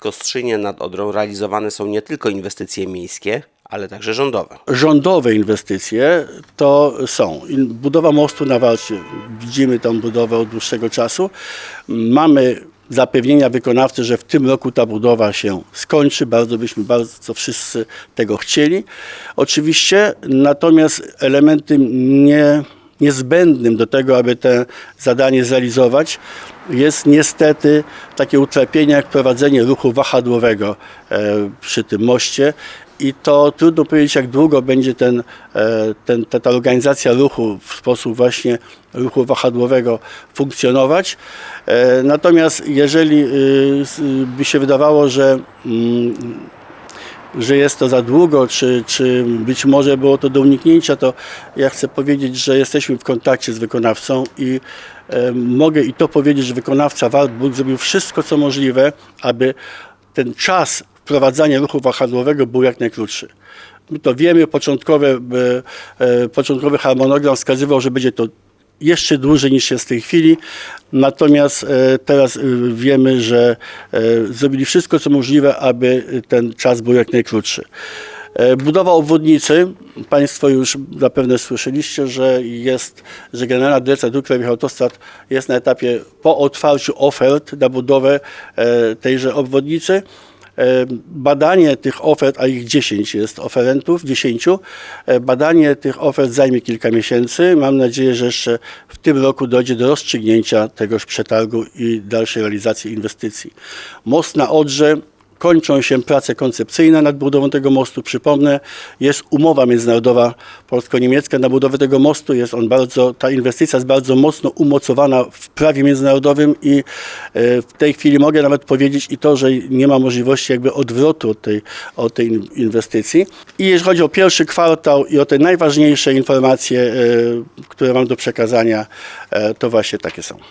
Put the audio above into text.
Kostrzynie nad Odrą realizowane są nie tylko inwestycje miejskie, ale także rządowe. rządowe inwestycje to są budowa mostu na Warcie. Widzimy tą budowę od dłuższego czasu. Mamy zapewnienia wykonawcy, że w tym roku ta budowa się skończy. Bardzo byśmy bardzo wszyscy tego chcieli. Oczywiście, natomiast elementem nie, niezbędnym do tego, aby te zadanie zrealizować, jest niestety takie utrapienie jak prowadzenie ruchu wahadłowego e, przy tym moście. I to trudno powiedzieć, jak długo będzie ten, e, ten, ta, ta organizacja ruchu w sposób właśnie ruchu wahadłowego funkcjonować. E, Natomiast jeżeli y, s- by się wydawało, że mm, że jest to za długo, czy, czy być może było to do uniknięcia, to ja chcę powiedzieć, że jesteśmy w kontakcie z wykonawcą i e, mogę i to powiedzieć, że wykonawca Wartburg zrobił wszystko, co możliwe, aby ten czas wprowadzania ruchu wahadłowego był jak najkrótszy. My to wiemy, początkowe, e, e, początkowy harmonogram wskazywał, że będzie to jeszcze dłużej niż jest w tej chwili. Natomiast e, teraz e, wiemy, że e, zrobili wszystko, co możliwe, aby ten czas był jak najkrótszy. Budowa obwodnicy, Państwo już zapewne słyszeliście, że jest, że Generalna Dyrekcja Dróg Krajowych Autostrad jest na etapie po otwarciu ofert na budowę tejże obwodnicy. E, Badanie tych ofert, a ich 10 jest oferentów, 10, e, badanie tych ofert zajmie kilka miesięcy. Mam nadzieję, że jeszcze w tym roku dojdzie do rozstrzygnięcia tegoż przetargu i dalszej realizacji inwestycji. Most na Odrze kończą się prace koncepcyjne nad budową tego mostu. Przypomnę, jest umowa międzynarodowa polsko-niemiecka na budowę tego mostu. Jest on bardzo, ta inwestycja jest bardzo mocno umocowana w prawie międzynarodowym i e, w tej chwili mogę nawet powiedzieć i to, że nie ma możliwości jakby odwrotu od tej, od tej in- inwestycji. I jeśli chodzi o pierwszy kwartał i o te najważniejsze informacje, e, które mam do przekazania, e, to właśnie takie są.